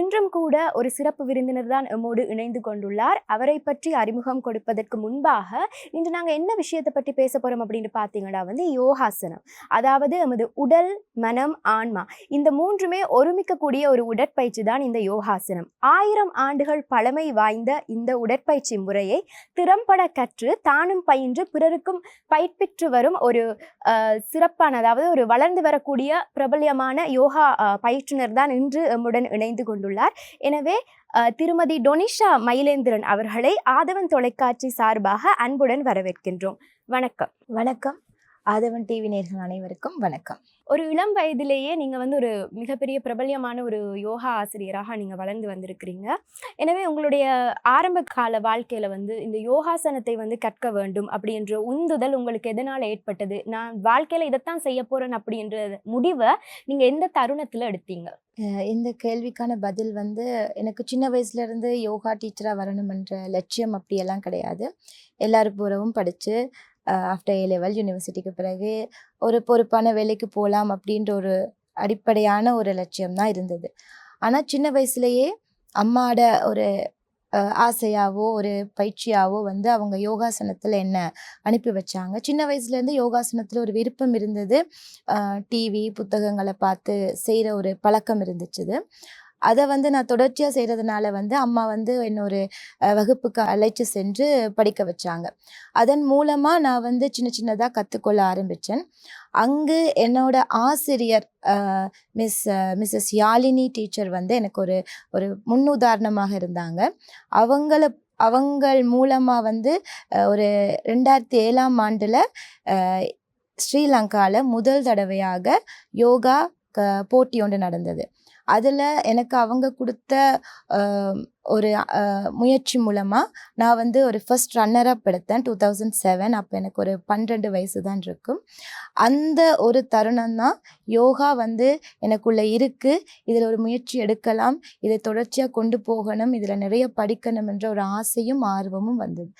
இன்றும் கூட ஒரு சிறப்பு விருந்தினர் தான் எம்மோடு இணைந்து கொண்டுள்ளார். அவரை பற்றி அறிமுகம் கொடுப்பதற்கு முன்பாக இன்று நாங்கள் என்ன விஷயத்தை பற்றி பேச போகிறோம் அப்படின்னு பார்த்தீங்கன்னா வந்து யோகாசனம். அதாவது நமது உடல் மனம் ஆன்மா இந்த மூன்றுமே ஒருமிக்கக்கூடிய ஒரு உடற்பயிற்சி தான் இந்த யோகாசனம். ஆயிரம் ஆண்டுகள் பழமை வாய்ந்த இந்த உடற்பயிற்சி முறையை திறம்பட கற்று தானும் பயின்று பிறருக்கும் பயிற்பிற்று வரும் ஒரு சிறப்பான அதாவது ஒரு வளர்ந்து வரக்கூடிய பிரபல்யமான யோகா பயிற்றுனர் தான் இன்று எம்முடன் இணைந்து கொண்டுள்ளார். எனவே திருமதி டொனிஷா மயிலேந்திரன் அவர்களை ஆதவன் தொலைக்காட்சி சார்பாக அன்புடன் வரவேற்கின்றோம். வணக்கம். வணக்கம். ஆதவன் டிவி நேர்கள் அனைவருக்கும் வணக்கம். ஒரு இளம் வயதிலேயே நீங்கள் வந்து ஒரு மிகப்பெரிய பிரபல்யமான ஒரு யோகா ஆசிரியராக நீங்கள் வளர்ந்து வந்திருக்கிறீங்க. எனவே உங்களுடைய ஆரம்ப கால வாழ்க்கையில் வந்து இந்த யோகாசனத்தை வந்து கற்க வேண்டும் அப்படின்ற உந்துதல் உங்களுக்கு எதனால் ஏற்பட்டது? நான் வாழ்க்கையில் இதைத்தான் செய்ய போகிறேன் அப்படின்ற முடிவை நீங்கள் எந்த தருணத்தில் எடுத்தீங்க? இந்த கேள்விக்கான பதில் வந்து எனக்கு சின்ன வயசுலேருந்து யோகா டீச்சராக வரணுமென்ற லட்சியம் அப்படியெல்லாம் கிடையாது. எல்லாரும் பூரவும் படித்து ஆஃப்டர் ஏ லெவல் யூனிவர்சிட்டிக்கு பிறகு ஒரு பொறுப்பான வேலைக்கு போகலாம் அப்படின்ற ஒரு அடிப்படையான ஒரு லட்சியம் தான் இருந்தது. ஆனால் சின்ன வயசுலேயே அம்மாட ஒரு ஆசையாவோ ஒரு பயிற்சியாவோ வந்து அவங்க யோகாசனத்தில் என்ன அனுப்பி வச்சாங்க? சின்ன வயசுலேருந்து யோகாசனத்தில் ஒரு விருப்பம் இருந்தது. டிவி புத்தகங்களை பார்த்து செய்கிற ஒரு பழக்கம் இருந்துச்சுது அதை வந்து நான் தொடர்ச்சியாக செய்கிறதுனால வந்து அம்மா வந்து என்னொரு வகுப்புக்கு அழைச்சி சென்று படிக்க வச்சாங்க. அதன் மூலமாக நான் வந்து சின்ன சின்னதாக கற்றுக்கொள்ள ஆரம்பித்தேன் அங்கு என்னோட ஆசிரியர் மிஸ் மிஸ்ஸஸ் யாழினி டீச்சர் வந்து எனக்கு ஒரு ஒரு முன்னுதாரணமாக இருந்தாங்க. அவங்கள அவங்கள் மூலமாக வந்து ஒரு ரெண்டாயிரத்தி ஏழாம் ஆண்டில் ஸ்ரீலங்காவில் முதல் தடவையாக யோகா க போட்டி ஒன்று நடந்தது. அதில் எனக்கு அவங்க கொடுத்த ஒரு முயற்சி மூலமாக நான் வந்து ஒரு ஃபர்ஸ்ட் ரன்னரப் எடுத்தேன் டூ தௌசண்ட் செவன் அப்போ எனக்கு ஒரு பன்னிரெண்டு வயசு தான் இருக்கும். அந்த ஒரு தருணம் தான் யோகா வந்து எனக்குள்ளே இருக்குது இதில் ஒரு முயற்சி எடுக்கலாம். இதை தொடர்ச்சியாக கொண்டு போகணும். இதில் நிறைய படிக்கணும் என்ற ஒரு ஆசையும் ஆர்வமும் வந்தது.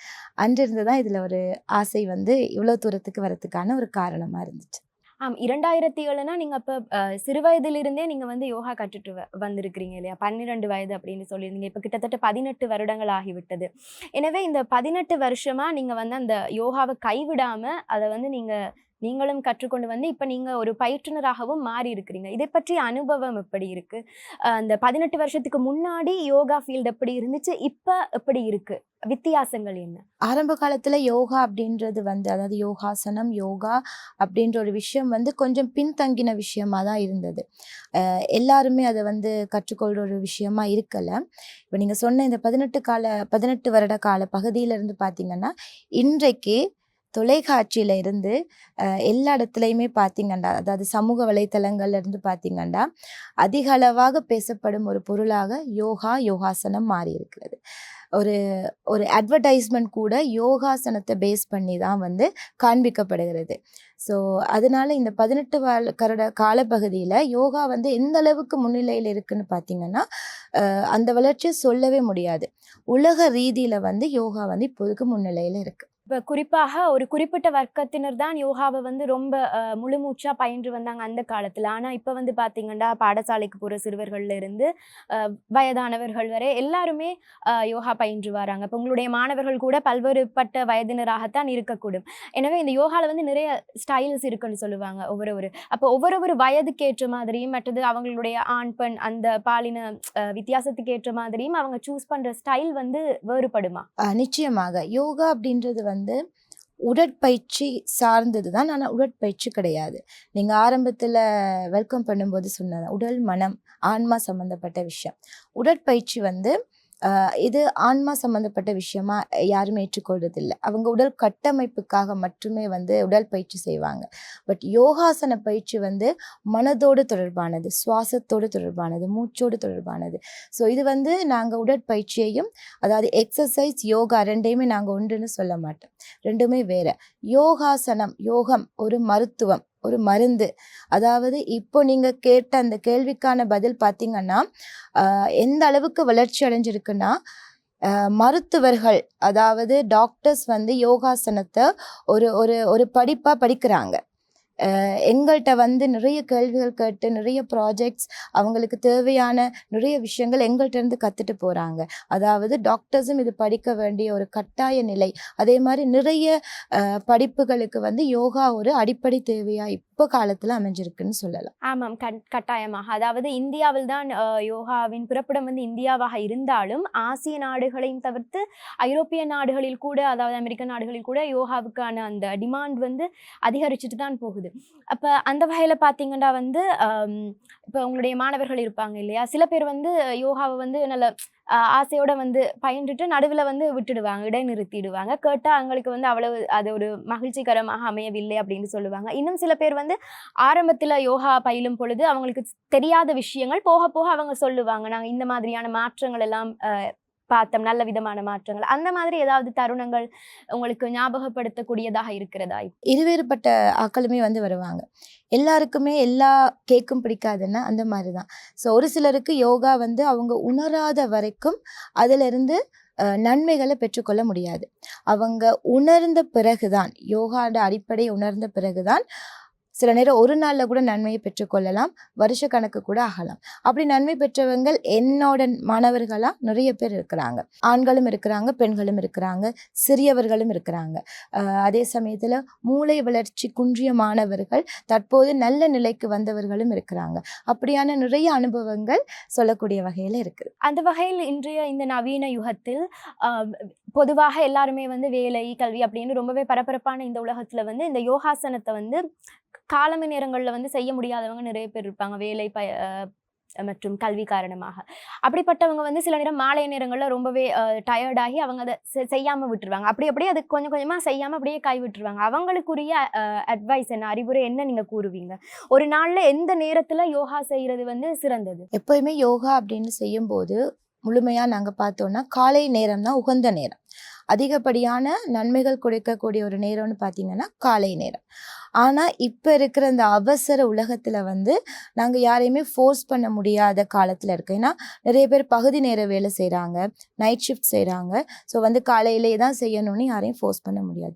அன்றிருந்து தான் இதில் ஒரு ஆசை வந்து இவ்வளோ தூரத்துக்கு வரத்துக்கான ஒரு காரணமாக இருந்துச்சு. ஆம் இரண்டாயிரத்தி ஏழுனா நீங்கள் அப்போ சிறு வயதிலிருந்தே நீங்கள் வந்து யோகா கற்றுட்டு வ வந்திருக்கிறீங்க இல்லையா? பன்னிரெண்டு வயது அப்படின்னு சொல்லியிருந்தீங்க. இப்போ கிட்டத்தட்ட பதினெட்டு வருடங்கள் ஆகிவிட்டது. எனவே இந்த பதினெட்டு வருஷமாக நீங்கள் வந்து அந்த யோகாவை கைவிடாமல் அதை வந்து நீங்கள் நீங்களும் கற்றுக்கொண்டு வந்து இப்போ நீங்கள் ஒரு பயிற்றுனராகவும் மாறி இருக்கிறீங்க இதை பற்றிய அனுபவம் எப்படி இருக்குது அந்த பதினெட்டு வருஷத்துக்கு முன்னாடி யோகா ஃபீல்டு எப்படி இருந்துச்சு? இப்போ எப்படி இருக்குது வித்தியாசங்கள் என்ன? ஆரம்ப காலத்தில் யோகா அப்படின்றது வந்து அதாவது யோகாசனம் யோகா அப்படின்ற ஒரு விஷயம் வந்து கொஞ்சம் பின்தங்கின விஷயமா தான் இருந்தது. எல்லாருமே அதை வந்து கற்றுக்கொள்கிற ஒரு விஷயமா இருக்கலை. இப்போ நீங்கள் சொன்ன இந்த பதினெட்டு கால பதினெட்டு வருட கால பகுதியிலேருந்து பார்த்தீங்கன்னா இன்றைக்கு தொலைக்காட்சியில இருந்து எல்லா இடத்துலையுமே பார்த்தீங்கன்னா அதாவது சமூக வலைத்தளங்கள்ல இருந்து பார்த்தீங்கன்னா அதிக அளவாக பேசப்படும் ஒரு பொருளாக யோகா யோகாசனம் மாறி இருக்கிறது. ஒரு ஒரு அட்வர்டைஸ்மெண்ட் கூட யோகாசனத்தை பேஸ் பண்ணி தான் வந்து காண்பிக்கப்படுகிறது. ஸோ அதனால இந்த பதினெட்டு வாழ கருட காலப்பகுதியில் யோகா வந்து எந்த அளவுக்கு முன்னிலையில் இருக்குன்னு பார்த்தீங்கன்னா அந்த வளர்ச்சியை சொல்லவே முடியாது. உலக ரீதியில் வந்து யோகா வந்து இப்போதுக்கு முன்னிலையில் இருக்குது இப்போ குறிப்பாக ஒரு குறிப்பிட்ட வர்க்கத்தினர் தான் யோகாவை வந்து ரொம்ப முழுமூச்சாக பயின்று வந்தாங்க அந்த காலத்தில். ஆனால் இப்போ வந்து பார்த்தீங்கன்னா பாடசாலைக்கு போகிற சிறுவர்கள்ல இருந்து வயதானவர்கள் வரை எல்லாருமே யோகா பயின்று வராங்க. இப்போ உங்களுடைய மாணவர்கள் கூட பல்வேறுபட்ட வயதினராகத்தான் இருக்கக்கூடும். எனவே இந்த யோகாவில் வந்து நிறைய ஸ்டைல்ஸ் இருக்குன்னு சொல்லுவாங்க ஒவ்வொரு ஒரு அப்போ ஒவ்வொரு ஒரு வயதுக்கு ஏற்ற மாதிரியும் மற்றது அவங்களுடைய ஆண் பெண் அந்த பாலின வித்தியாசத்துக்கு ஏற்ற மாதிரியும் அவங்க சூஸ் பண்ணுற ஸ்டைல் வந்து வேறுபடுமா? நிச்சயமாக. யோகா அப்படின்றது வந்து வந்து உடற்பயிற்சி சார்ந்தது தான். ஆனால் உடற்பயிற்சி கிடையாது. நீங்கள் ஆரம்பத்தில் வெல்கம் பண்ணும்போது சொன்னது உடல் மனம் ஆன்மா சம்மந்தப்பட்ட விஷயம். உடற்பயிற்சி வந்து இது ஆன்மா சம்மந்தப்பட்ட விஷயமா யாரும் ஏற்றுக்கொள்றதில்லை. அவங்க உடல் கட்டமைப்புக்காக மட்டுமே வந்து உடற்பயிற்சி செய்வாங்க. பட் யோகாசன பயிற்சி வந்து மனதோடு தொடர்பானது சுவாசத்தோடு தொடர்பானது மூச்சோடு தொடர்பானது. ஸோ இது வந்து நாங்கள் உடற்பயிற்சியையும் அதாவது எக்ஸசைஸ் யோகா ரெண்டையுமே நாங்கள் ஒன்றுன்னு சொல்ல மாட்டோம். ரெண்டுமே வேற. யோகாசனம் யோகம் ஒரு மருத்துவம். ஒரு மருந்து. அதாவது இப்போ நீங்க கேட்ட அந்த கேள்விக்கான பதில் பார்த்தீங்கன்னா எந்த அளவுக்கு வளர்ச்சி அடைஞ்சிருக்குன்னா மருத்துவர்கள் அதாவது டாக்டர்ஸ் வந்து யோகாசனத்தை ஒரு ஒரு ஒரு படிப்பாக படிக்கிறாங்க. எங்கள்கிட்ட வந்து நிறைய கேள்விகள் கேட்டு நிறைய ப்ராஜெக்ட்ஸ் அவங்களுக்கு தேவையான நிறைய விஷயங்கள் எங்கள்கிட்ட இருந்து கற்றுட்டு போகிறாங்க அதாவது டாக்டர்ஸும் இது படிக்க வேண்டிய ஒரு கட்டாய நிலை. அதே மாதிரி நிறைய படிப்புகளுக்கு வந்து யோகா ஒரு அடிப்படை தேவையாக இப்போ காலத்தில் அமைஞ்சிருக்குன்னு சொல்லலாம். ஆமாம் கண் கட்டாயமாக. அதாவது இந்தியாவில் தான் யோகாவின் பிறப்பிடம் வந்து இந்தியாவாக இருந்தாலும் ஆசிய நாடுகளையும் தவிர்த்து ஐரோப்பிய நாடுகளில் கூட அதாவது அமெரிக்க நாடுகளில் கூட யோகாவுக்கான அந்த டிமாண்ட் வந்து அதிகரிச்சுட்டு தான் போகுது. அப்போ அந்த வகையில் பார்த்தீங்கன்னா வந்து இப்போ உங்களுடைய மாணவர்கள் இருப்பாங்க இல்லையா? சில பேர் வந்து யோகாவை வந்து நல்ல ஆசையோட வந்து பயின்றுட்டு நடுவில் வந்து விட்டுடுவாங்க இடைநிறுத்திடுவாங்க. கேட்டால் அவங்களுக்கு வந்து அவ்வளவு அது ஒரு மகிழ்ச்சிகரமாக அமையவில்லை அப்படின்னு சொல்லுவாங்க. இன்னும் சில பேர் வந்து ஆரம்பத்தில் யோகா பயிலும் பொழுது அவங்களுக்கு தெரியாத விஷயங்கள் போக போக அவங்க சொல்லுவாங்க. நாங்கள் இந்த மாதிரியான மாற்றங்கள் எல்லாம் பார்த்தோம் நல்ல விதமான மாற்றங்கள். அந்த மாதிரி ஏதாவது தருணங்கள் உங்களுக்கு ஞாபகப்படுத்தக்கூடியதாக இருக்கிறதா இருவேறுபட்ட ஆக்களுமே வந்து வருவாங்க. எல்லாருக்குமே எல்லா கேக்கும் பிடிக்காதுன்னா அந்த மாதிரி தான் ஸோ ஒரு சிலருக்கு யோகா வந்து அவங்க உணராத வரைக்கும் அதிலிருந்து நன்மைகளை பெற்றுக்கொள்ள முடியாது. அவங்க உணர்ந்த பிறகுதான் யோகாட அடிப்படை உணர்ந்த பிறகுதான் சில நேரம் ஒரு நாளில் கூட நன்மையை பெற்றுக்கொள்ளலாம் வருஷ கணக்கு கூட ஆகலாம். அப்படி நன்மை பெற்றவங்கள் என்னோட மாணவர்களாக நிறைய பேர் இருக்கிறாங்க. ஆண்களும் இருக்கிறாங்க பெண்களும் இருக்கிறாங்க சிறியவர்களும் இருக்கிறாங்க. அஹ் அதே சமயத்தில் மூளை வளர்ச்சி குன்றிய மாணவர்கள் தற்போது நல்ல நிலைக்கு வந்தவர்களும் இருக்கிறாங்க. அப்படியான நிறைய அனுபவங்கள் சொல்லக்கூடிய வகையில் இருக்குது அந்த வகையில் இன்றைய இந்த நவீன யுகத்தில் ஆஹ், பொதுவாக எல்லாருமே வந்து வேலை கல்வி அப்படின்னு ரொம்பவே பரபரப்பான இந்த உலகத்துல வந்து இந்த யோகாசனத்தை வந்து காலமை நேரங்களில் வந்து செய்ய முடியாதவங்க நிறைய பேர் இருப்பாங்க. வேலை ப மற்றும் கல்வி காரணமாக. அப்படிப்பட்டவங்க வந்து சில நேரம் மாலை நேரங்களில் ரொம்பவே டயர்டாகி அவங்க அதை செ- விட்டுருவாங்க. அப்படி அப்படியே அது கொஞ்சம் கொஞ்சமாக செய்யாமல் அப்படியே கை விட்டுருவாங்க. அவங்களுக்குரிய அட்வைஸ் என்ன அறிவுரை என்ன நீங்கள் கூறுவீங்க? ஒரு நாளில் எந்த நேரத்தில் யோகா செய்கிறது வந்து சிறந்தது? எப்போயுமே யோகா அப்படின்னு செய்யும்போது முழுமையாக நாங்கள் பார்த்தோன்னா காலை நேரம் தான் உகந்த நேரம். அதிகப்படியான நன்மைகள் கொடுக்கக்கூடிய ஒரு நேரம்னு பார்த்தீங்கன்னா காலை நேரம். ஆனால் இப்போ இருக்கிற இந்த அவசர உலகத்தில் வந்து நாங்கள் யாரையுமே ஃபோர்ஸ் பண்ண முடியாத காலத்தில் இருக்கோம் ஏன்னா நிறைய பேர் பகுதி நேர வேலை செய்கிறாங்க நைட் ஷிஃப்ட் செய்கிறாங்க ஸோ வந்து காலையிலே தான் செய்யணும்னு யாரையும் ஃபோர்ஸ் பண்ண முடியாது.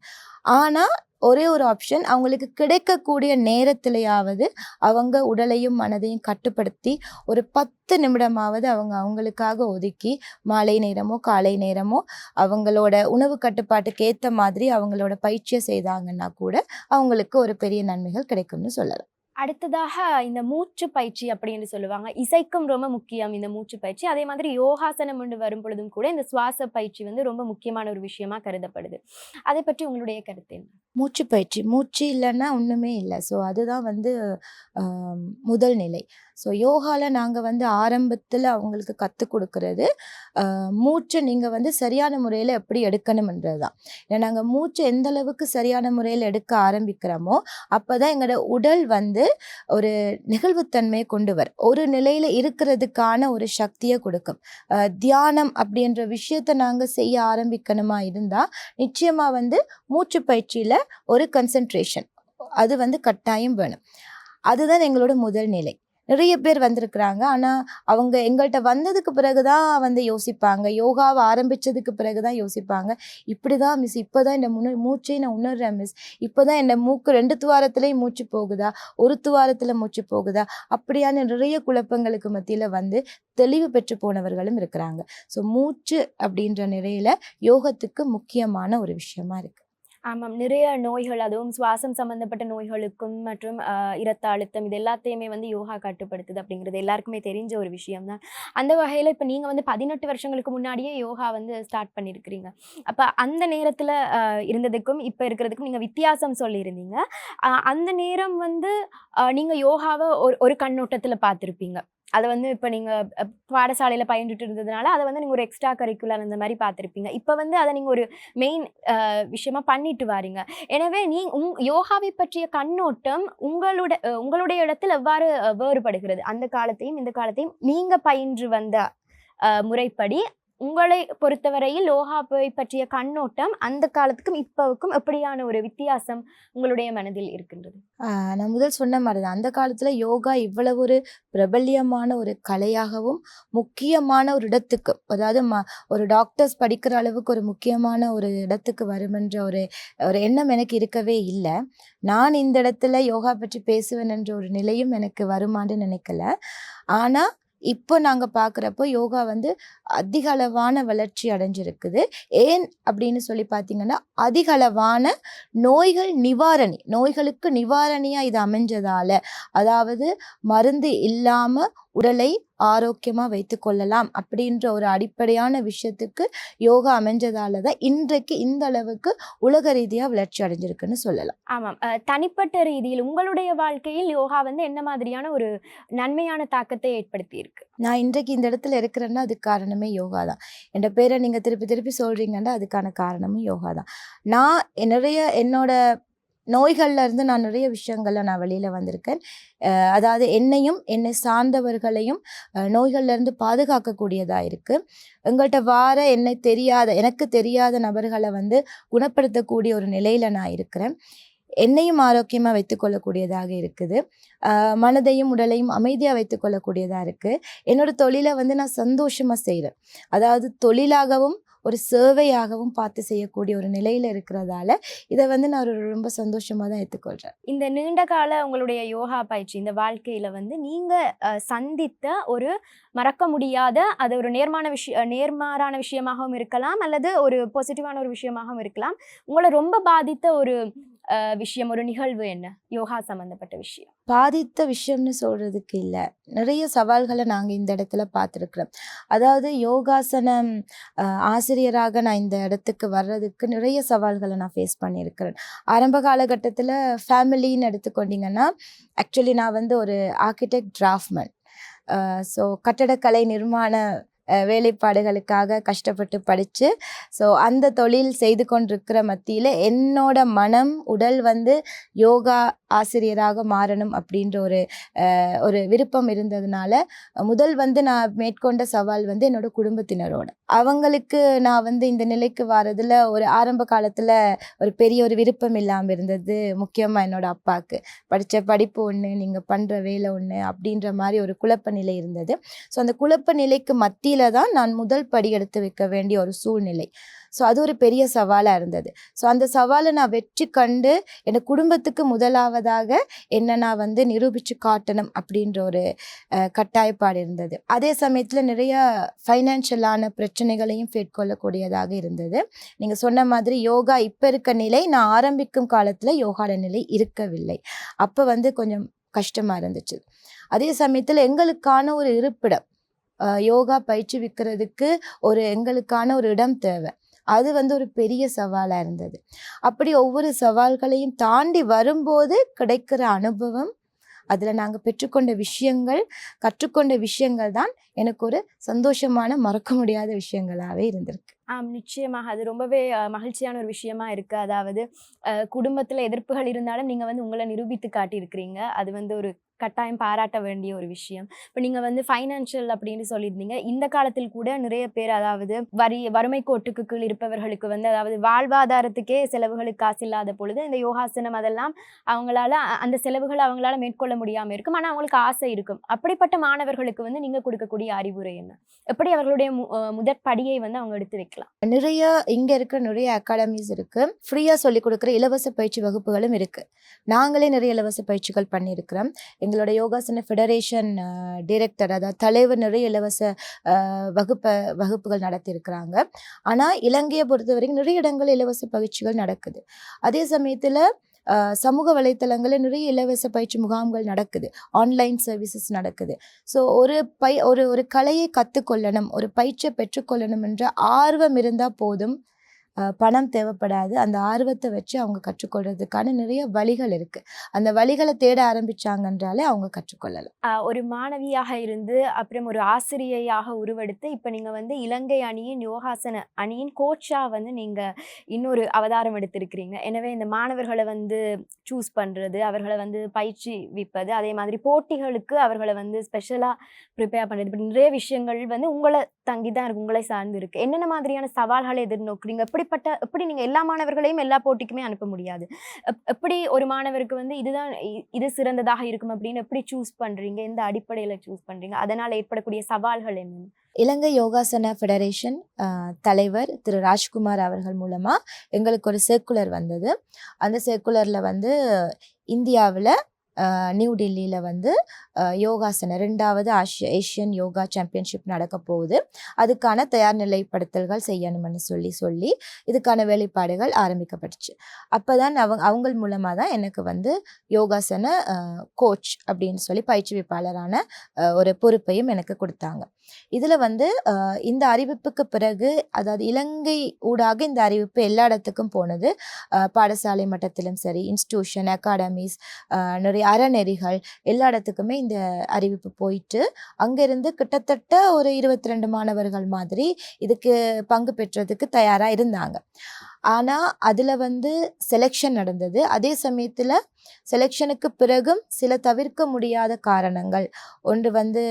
ஆனால் ஒரே ஒரு ஆப்ஷன் அவங்களுக்கு கிடைக்கக்கூடிய நேரத்திலேயாவது அவங்க உடலையும் மனதையும் கட்டுப்படுத்தி ஒரு பத்து நிமிடமாவது அவங்க அவங்களுக்காக ஒதுக்கி மாலை நேரமோ காலை நேரமோ அவங்களோட உணவு கட்டுப்பாட்டுக்கு ஏற்ற மாதிரி அவங்களோட பயிற்சியை செய்தாங்கன்னா கூட அவங்களுக்கு ஒரு பெரிய நன்மைகள் கிடைக்கும்னு சொல்லலாம். அடுத்ததாக இந்த மூச்சு பயிற்சி அப்படின்னு சொல்லுவாங்க. இசைக்கும் ரொம்ப முக்கியம் இந்த மூச்சு பயிற்சி. அதே மாதிரி யோகாசனம் கொண்டு வரும் பொழுதும் கூட இந்த சுவாச பயிற்சி வந்து ரொம்ப முக்கியமான ஒரு விஷயமா கருதப்படுது. அதை பற்றி உங்களுடைய கருத்து என்ன? மூச்சு பயிற்சி. மூச்சு இல்லைன்னா ஒன்றுமே இல்லை. ஸோ அதுதான் வந்து முதல் நிலை. ஸோ யோகாவில் நாங்கள் வந்து ஆரம்பத்தில் அவங்களுக்கு கற்றுக் கொடுக்கறது மூச்சை நீங்கள் வந்து சரியான முறையில் எப்படி எடுக்கணும்ன்றது தான் ஏன்னா நாங்கள் மூச்சை எந்த அளவுக்கு சரியான முறையில் எடுக்க ஆரம்பிக்கிறோமோ அப்போ தான் எங்களோட உடல் வந்து ஒரு நிகழ்வுத்தன்மையை கொண்டு வரும். ஒரு நிலையில் இருக்கிறதுக்கான ஒரு சக்தியை கொடுக்கும். தியானம் அப்படின்ற விஷயத்தை நாங்கள் செய்ய ஆரம்பிக்கணுமா இருந்தால் நிச்சயமாக வந்து மூச்சு பயிற்சியில் ஒரு கன்சன்ட்ரேஷன் அது வந்து கட்டாயம் வேணும். அதுதான் எங்களோட முதல் நிலை. நிறைய பேர் வந்திருக்கிறாங்க. ஆனால் அவங்க எங்கள்கிட்ட வந்ததுக்கு பிறகு தான் வந்து யோசிப்பாங்க. யோகாவை ஆரம்பித்ததுக்கு பிறகு தான் யோசிப்பாங்க. இப்படி தான் மிஸ் இப்போ தான் இந்த முன்ன மூச்சை நான் உணர்றேன் மிஸ் இப்போ தான் என்னை மூக்கு ரெண்டு துவாரத்துலேயும் மூச்சு போகுதா? ஒரு துவாரத்தில் மூச்சு போகுதா? அப்படியான நிறைய குழப்பங்களுக்கு மத்தியில் வந்து தெளிவு பெற்று போனவர்களும் இருக்கிறாங்க. ஸோ மூச்சு அப்படின்ற நிலையில் யோகத்துக்கு முக்கியமான ஒரு விஷயமா இருக்குது ஆமாம். நிறைய நோய்கள் அதுவும் சுவாசம் சம்பந்தப்பட்ட நோய்களுக்கும் மற்றும் இரத்த அழுத்தம் இது எல்லாத்தையுமே வந்து யோகா கட்டுப்படுத்துது அப்படிங்கிறது எல்லாருக்குமே தெரிஞ்ச ஒரு விஷயம் தான் அந்த வகையில் இப்போ நீங்கள் வந்து பதினெட்டு வருஷங்களுக்கு முன்னாடியே யோகா வந்து ஸ்டார்ட் பண்ணியிருக்கிறீங்க அப்போ அந்த நேரத்தில் இருந்ததுக்கும் இப்போ இருக்கிறதுக்கும் நீங்கள் வித்தியாசம் சொல்லியிருந்தீங்க. அந்த நேரம் வந்து நீங்கள் யோகாவை ஒரு ஒரு கண்ணோட்டத்தில் பார்த்துருப்பீங்க. அதை வந்து இப்போ நீங்கள் பாடசாலையில் பயின்றுட்டு இருந்ததுனால அதை வந்து நீங்கள் ஒரு எக்ஸ்ட்ரா கரிக்குலர் அந்த மாதிரி பார்த்துருப்பீங்க. இப்போ வந்து அதை நீங்கள் ஒரு மெயின் விஷயமா பண்ணிட்டு வாரீங்க. எனவே நீ உங் யோகாவை பற்றிய கண்ணோட்டம் உங்களோட உங்களுடைய இடத்தில் எவ்வாறு வேறுபடுகிறது? அந்த காலத்தையும் இந்த காலத்தையும் நீங்கள் பயின்று வந்த முறைப்படி உங்களை பொறுத்தவரையில் யோகாவை பற்றிய கண்ணோட்டம் அந்த காலத்துக்கும் இப்போவுக்கும் எப்படியான ஒரு வித்தியாசம் உங்களுடைய மனதில் இருக்கின்றது? நான் முதல் சொன்ன மாதிரி தான் அந்த காலத்தில் யோகா இவ்வளவு ஒரு பிரபல்யமான ஒரு கலையாகவும் முக்கியமான ஒரு இடத்துக்கு அதாவது ம ஒரு டாக்டர்ஸ் படிக்கிற அளவுக்கு ஒரு முக்கியமான ஒரு இடத்துக்கு வருமென்ற ஒரு ஒரு எண்ணம் எனக்கு இருக்கவே இல்லை. நான் இந்த இடத்துல யோகா பற்றி பேசுவேன் என்ற ஒரு நிலையும் எனக்கு வருமான்னு நினைக்கல. ஆனால் இப்போ நாங்கள் பார்க்குறப்போ யோகா வந்து அதிக அளவான வளர்ச்சி அடைஞ்சிருக்குது. ஏன் அப்படின்னு சொல்லி பார்த்தீங்கன்னா அதிக அளவான நோய்கள் நிவாரணி நோய்களுக்கு நிவாரணியாக இது அமைஞ்சதால. அதாவது மருந்து இல்லாமல் உடலை ஆரோக்கியமா வைத்து கொள்ளலாம் அப்படின்ற ஒரு அடிப்படையான விஷயத்துக்கு யோகா அமைஞ்சதால தான் இன்றைக்கு இந்த அளவுக்கு உலக ரீதியா வளர்ச்சி அடைஞ்சிருக்குன்னு சொல்லலாம். ஆமாம். தனிப்பட்ட ரீதியில் உங்களுடைய வாழ்க்கையில் யோகா வந்து என்ன மாதிரியான ஒரு நன்மையான தாக்கத்தை ஏற்படுத்தி இருக்கு நான் இன்றைக்கு இந்த இடத்துல இருக்கிறேன்னா அதுக்கு காரணமே யோகா தான். என் பேரை நீங்க திருப்பி திருப்பி சொல்றீங்கன்னா அதுக்கான காரணமும் யோகா தான். நான் நிறைய என்னோட நோய்கள்ல இருந்து நான் நிறைய விஷயங்களை நான் வெளியில் வந்திருக்கேன். அதாவது என்னையும் என்னை சார்ந்தவர்களையும் நோய்கள்லேருந்து நோய்கள்ல இருந்து இருக்கு. எங்கள்கிட்ட வார என்னை தெரியாத எனக்கு தெரியாத நபர்களை வந்து குணப்படுத்தக்கூடிய ஒரு நிலையில் நான் இருக்கிறேன். என்னையும் ஆரோக்கியமாக வைத்துக்கொள்ளக்கூடியதாக இருக்குது. மனதையும் உடலையும் அமைதியாக வைத்துக்கொள்ளக்கூடியதாக இருக்குது என்னோட தொழிலை வந்து நான் சந்தோஷமாக செய்கிறேன் அதாவது தொழிலாகவும் ஒரு சேவையாகவும் பார்த்து செய்யக்கூடிய ஒரு நிலையில் இருக்கிறதால இதை வந்து நான் ஒரு ரொம்ப சந்தோஷமாக தான் எடுத்துக்கொள்கிறேன் இந்த நீண்ட கால உங்களுடைய யோகா பயிற்சி இந்த வாழ்க்கையில் வந்து நீங்கள் சந்தித்த ஒரு மறக்க முடியாத அது ஒரு நேர்மான விஷய நேர்மாறான விஷயமாகவும் இருக்கலாம் அல்லது ஒரு பாசிட்டிவான ஒரு விஷயமாகவும் இருக்கலாம். உங்களை ரொம்ப பாதித்த ஒரு விஷயம் ஒரு நிகழ்வு என்ன? யோகா சம்பந்தப்பட்ட விஷயம். பாதித்த விஷயம்னு சொல்கிறதுக்கு இல்லை. நிறைய சவால்களை நாங்கள் இந்த இடத்துல பார்த்துருக்குறோம். அதாவது யோகாசனம் ஆசிரியராக நான் இந்த இடத்துக்கு வர்றதுக்கு நிறைய சவால்களை நான் ஃபேஸ் பண்ணியிருக்கிறேன். ஆரம்ப காலகட்டத்தில் ஃபேமிலின்னு எடுத்துக்கொண்டிங்கன்னா ஆக்சுவலி நான் வந்து ஒரு ஆர்கிடெக்ட் டிராஃப்ட்மேன் ஸோ கட்டடக்கலை நிர்மாண வேலைப்பாடுகளுக்காக கஷ்டப்பட்டு படித்து ஸோ அந்த தொழில் செய்து கொண்டிருக்கிற மத்தியில் என்னோட மனம் உடல் வந்து யோகா ஆசிரியராக மாறணும் அப்படின்ற ஒரு ஒரு விருப்பம் இருந்ததுனால முதல் வந்து நான் மேற்கொண்ட சவால் வந்து என்னோட குடும்பத்தினரோட. அவங்களுக்கு நான் வந்து இந்த நிலைக்கு வரதுல ஒரு ஆரம்ப காலத்தில் ஒரு பெரிய ஒரு விருப்பம் இல்லாமல் இருந்தது முக்கியமாக என்னோட அப்பாவுக்கு படித்த படிப்பு ஒன்று நீங்கள் பண்ணுற வேலை ஒன்று அப்படின்ற மாதிரி ஒரு குழப்ப நிலை இருந்தது. ஸோ அந்த குழப்ப நிலைக்கு மத்தியில் தான் நான் முதல் படி எடுத்து வைக்க வேண்டிய ஒரு சூழ்நிலை. ஸோ அது ஒரு பெரிய சவாலாக இருந்தது. ஸோ அந்த சவாலை நான் வெற்றி கண்டு என் குடும்பத்துக்கு முதலாவதாக என்ன நான் வந்து நிரூபித்து காட்டணும் அப்படின்ற ஒரு கட்டாயப்பாடு இருந்தது. அதே சமயத்தில் நிறைய ஃபைனான்ஷியலான பிரச்சனைகளையும் மேற்கொள்ளக்கூடியதாக இருந்தது. நீங்கள் சொன்ன மாதிரி யோகா இப்போ இருக்க நிலை நான் ஆரம்பிக்கும் காலத்தில் யோகாட நிலை இருக்கவில்லை. அப்போ வந்து கொஞ்சம் கஷ்டமாக இருந்துச்சு. அதே சமயத்தில் எங்களுக்கான ஒரு இருப்பிடம் யோகா பயிற்றுவிக்கிறதுக்கு ஒரு எங்களுக்கான ஒரு இடம் தேவை. அது வந்து ஒரு பெரிய சவாலாக இருந்தது. அப்படி ஒவ்வொரு சவால்களையும் தாண்டி வரும்போது கிடைக்கிற அனுபவம் அதில் நாங்கள் பெற்றுக்கொண்ட விஷயங்கள் கற்றுக்கொண்ட விஷயங்கள் தான் எனக்கு ஒரு சந்தோஷமான மறக்க முடியாத விஷயங்களாகவே இருந்திருக்கு. ஆம் நிச்சயமாக. அது ரொம்பவே மகிழ்ச்சியான ஒரு விஷயமா இருக்கு. அதாவது குடும்பத்தில் எதிர்ப்புகள் இருந்தாலும் நீங்கள் வந்து உங்களை நிரூபித்து காட்டியிருக்கிறீங்க. அது வந்து ஒரு கட்டாயம் பாராட்ட வேண்டிய ஒரு விஷயம். இப்போ நீங்க வந்து ஃபைனான்ஷியல் அப்படின்னு சொல்லியிருந்தீங்க. இந்த காலத்தில் கூட நிறைய பேர் அதாவது வரி வறுமை கோட்டுக்கு கீழ் இருப்பவர்களுக்கு வந்து அதாவது வாழ்வாதாரத்துக்கே செலவுகளுக்கு காசு இல்லாத பொழுது இந்த யோகாசனம் அதெல்லாம் அவங்களால அந்த செலவுகளை அவங்களால மேற்கொள்ள முடியாமல் இருக்கும். ஆனால் அவங்களுக்கு ஆசை இருக்கும். அப்படிப்பட்ட மாணவர்களுக்கு வந்து நீங்க கொடுக்கக்கூடிய அறிவுரை என்ன? எப்படி அவர்களுடைய மு- முதற் படியை வந்து அவங்க எடுத்து வைக்கலாம்? நிறைய இங்கே இருக்கிற நிறைய அகாடமிஸ் இருக்கு. ஃப்ரீயாக சொல்லிக் கொடுக்குற இலவச பயிற்சி வகுப்புகளும் இருக்கு. நாங்களே நிறைய இலவச பயிற்சிகள் பண்ணியிருக்கிறோம். எங்களோட யோகாசன ஃபெடரேஷன் டைரக்டர் அதாவது தலைவர் நிறைய இலவச வகுப்பை வகுப்ப வகுப்புகள் நடத்தியிருக்கிறாங்க. ஆனால் இலங்கையை பொறுத்த வரைக்கும் நிறைய இடங்கள் இலவச பயிற்சிகள் நடக்குது. அதே சமயத்தில் சமூக வலைத்தளங்களில் நிறைய இலவச பயிற்சி முகாம்கள் நடக்குது. ஆன்லைன் சர்வீசஸ் நடக்குது. ஸோ ஒரு பை ஒரு ஒரு கலையை கற்றுக்கொள்ளணும் ஒரு பயிற்சியை பெற்றுக்கொள்ளணும் என்ற ஆர்வம் இருந்தால் போதும். பணம் தேவைப்படாது. அந்த ஆர்வத்தை வச்சு அவங்க கற்றுக்கொள்றதுக்கான நிறைய வழிகள் இருக்குது அந்த வழிகளை தேட ஆரம்பிச்சாங்கன்றாலே அவங்க கற்றுக்கொள்ளலாம். ஒரு மாணவியாக இருந்து அப்புறம் ஒரு ஆசிரியையாக உருவெடுத்து இப்போ நீங்கள் வந்து இலங்கை அணியின் யோகாசன அணியின் கோச்சாக வந்து நீங்கள் இன்னொரு அவதாரம் எடுத்திருக்கிறீங்க. எனவே இந்த மாணவர்களை வந்து சூஸ் பண்ணுறது அவர்களை வந்து பயிற்சி விப்பது அதே மாதிரி போட்டிகளுக்கு அவர்களை வந்து ஸ்பெஷலாக ப்ரிப்பேர் பண்ணுறது இப்படி நிறைய விஷயங்கள் வந்து உங்களை தங்கி தான் இருக்கு உங்களை சார்ந்து இருக்கு. என்னென்ன மாதிரியான சவால்களை எதிர்நோக்குறீங்க? அப்படிப்பட்ட எப்படி நீங்கள் எல்லா மாணவர்களையும் எல்லா போட்டிக்குமே அனுப்ப முடியாது? எப்படி ஒரு மாணவருக்கு வந்து இதுதான் இது சிறந்ததாக இருக்கும் அப்படின்னு எப்படி சூஸ் பண்ணுறீங்க எந்த அடிப்படையில் சூஸ் பண்ணுறீங்க அதனால் ஏற்படக்கூடிய சவால்கள் என்ன இலங்கை யோகாசன ஃபெடரேஷன் தலைவர் திரு ராஜ்குமார் அவர்கள் மூலமாக எங்களுக்கு ஒரு சர்க்குலர் வந்தது. அந்த சர்க்குலரில் வந்து இந்தியாவில் நியூ டெல்லியில் வந்து யோகாசனம் யோகாசன ரெண்டாவது ஆசிய ஏஷியன் யோகா சாம்பியன்ஷிப் நடக்க போகுது. அதுக்கான தயார் நிலைப்படுத்தல்கள் செய்யணும்னு சொல்லி சொல்லி இதுக்கான வேலைப்பாடுகள் ஆரம்பிக்கப்பட்டுச்சு. அப்போ தான் அவங்க அவங்க மூலமாக தான் எனக்கு வந்து யோகாசன கோச் அப்படின்னு சொல்லி பயிற்றுவிப்பாளரான ஒரு பொறுப்பையும் எனக்கு கொடுத்தாங்க. இதில் வந்து இந்த அறிவிப்புக்கு பிறகு அதாவது இலங்கை ஊடாக இந்த அறிவிப்பு எல்லா இடத்துக்கும் போனது. பாடசாலை மட்டத்திலும் சரி இன்ஸ்டியூஷன் அகாடமிஸ் நிறைய அறநெறிகள் எல்லா இடத்துக்குமே இந்த அறிவிப்பு போயிட்டு அங்கேருந்து கிட்டத்தட்ட ஒரு இருபத்தி ரெண்டு மாணவர்கள் மாதிரி இதுக்கு பங்கு பெற்றதுக்கு தயாராக இருந்தாங்க. ஆனால் அதில் வந்து செலெக்ஷன் நடந்தது. அதே சமயத்தில் செலெக்ஷனுக்கு பிறகும் சில தவிர்க்க முடியாத காரணங்கள். ஒன்று வந்து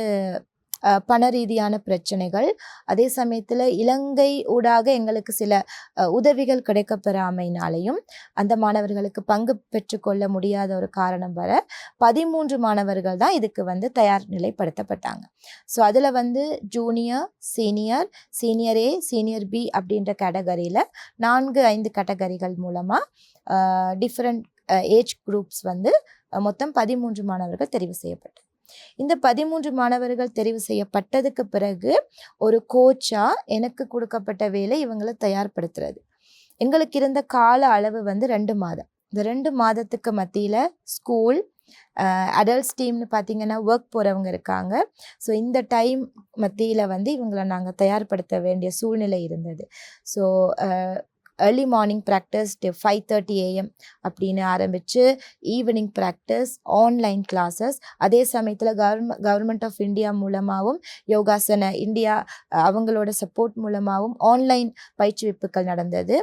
பண ரீதியான பிரச்சனைகள். அதே சமயத்தில் இலங்கை ஊடாக எங்களுக்கு சில உதவிகள் கிடைக்கப்பெறாமையினாலையும் அந்த மாணவர்களுக்கு பங்கு பெற்றுக்கொள்ள முடியாத ஒரு காரணம் வர பதிமூன்று மாணவர்கள் தான் இதுக்கு வந்து தயார் நிலைப்படுத்தப்பட்டாங்க. ஸோ அதில் வந்து junior senior senior A senior B அப்படின்ற கேட்டகரியில் நான்கு ஐந்து கேட்டகரிகள் மூலமாக டிஃப்ரெண்ட் ஏஜ் குரூப்ஸ் வந்து மொத்தம் பதிமூன்று மாணவர்கள் தெரிவு செய்யப்பட்டது. இந்த பதிமூன்று மாணவர்கள் தெரிவு செய்யப்பட்டதுக்கு பிறகு ஒரு கோச்சாக எனக்கு கொடுக்கப்பட்ட வேலை இவங்களை தயார்படுத்துறது. எங்களுக்கு இருந்த கால அளவு வந்து ரெண்டு மாதம். இந்த ரெண்டு மாதத்துக்கு மத்தியில் ஸ்கூல் அடல்ட்ஸ் டீம்னு பார்த்தீங்கன்னா ஒர்க் போகிறவங்க இருக்காங்க. ஸோ இந்த டைம் மத்தியில் வந்து இவங்களை நாங்கள் தயார்படுத்த வேண்டிய சூழ்நிலை இருந்தது. So early morning practice five thirty AM அப்படின்னு ஆரம்பித்து ஈவினிங் ப்ராக்டிஸ் ஆன்லைன் கிளாஸஸ் அதே சமயத்தில் கவர்ம கவர்மெண்ட் ஆஃப் இந்தியா மூலமாகவும் யோகாசன இந்தியா அவங்களோட சப்போர்ட் மூலமாகவும் ஆன்லைன் பயிற்றுவிப்புகள் நடந்தது.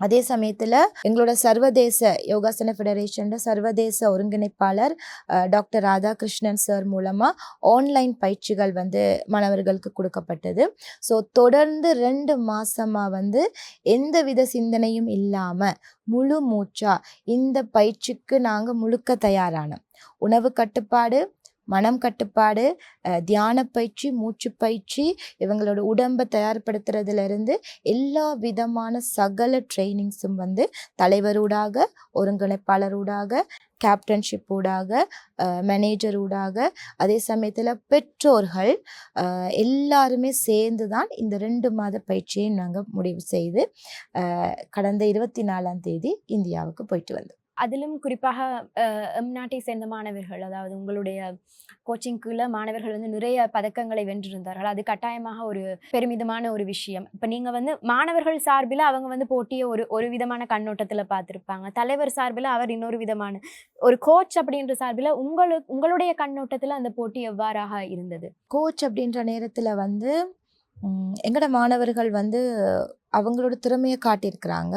அதே சமயத்தில் எங்களோட சர்வதேச யோகாசன ஃபெடரேஷன் சர்வதேச ஒருங்கிணைப்பாளர் டாக்டர் ராதாகிருஷ்ணன் சார் மூலமாக ஆன்லைன் பயிற்சிகள் வந்து மாணவர்களுக்கு கொடுக்கப்பட்டது. ஸோ தொடர்ந்து ரெண்டு மாசமாக வந்து எந்தவித சிந்தனையும் இல்லாமல் முழு மூச்சா இந்த பயிற்சிக்கு நாங்கள் முழுக்க தயாரானோம். உணவு கட்டுப்பாடு மனம் கட்டுப்பாடு தியான பயிற்சி மூச்சு பயிற்சி இவங்களோட உடம்பை தயார்படுத்துறதுலேருந்து எல்லா விதமான சகல ட்ரைனிங்ஸும் வந்து தலைவரூடாக ஒருங்கிணைப்பாளரூடாக கேப்டன்ஷிப் ஊடாக மேனேஜர் ஊடாக அதே சமயத்தில் பெற்றோர்கள் எல்லாருமே சேர்ந்து தான் இந்த ரெண்டு மாத பயிற்சியை நாங்கள் முடிவு செய்து கடந்த இருபத்தி நாலாம் தேதி இந்தியாவுக்கு போயிட்டு வந்தோம். அதிலும் குறிப்பாக எம் நாட்டை சேர்ந்த மாணவர்கள் அதாவது உங்களுடைய கோச்சிங்குள்ள மாணவர்கள் வந்து நிறைய பதக்கங்களை வென்றிருந்தார்கள். அது கட்டாயமாக ஒரு பெருமிதமான ஒரு விஷயம். இப்போ நீங்கள் வந்து மாணவர்கள் சார்பில் அவங்க வந்து போட்டியை ஒரு ஒரு விதமான கண்ணோட்டத்தில் பார்த்துருப்பாங்க. தலைவர் சார்பில் அவர் இன்னொரு விதமான ஒரு கோச் அப்படின்ற சார்பில் உங்களு உங்களுடைய கண்ணோட்டத்தில் அந்த போட்டி எவ்வாறாக இருந்தது? கோச் அப்படின்ற நேரத்தில் வந்து எங்களோட மாணவர்கள் வந்து அவங்களோட திறமையை காட்டியிருக்கிறாங்க.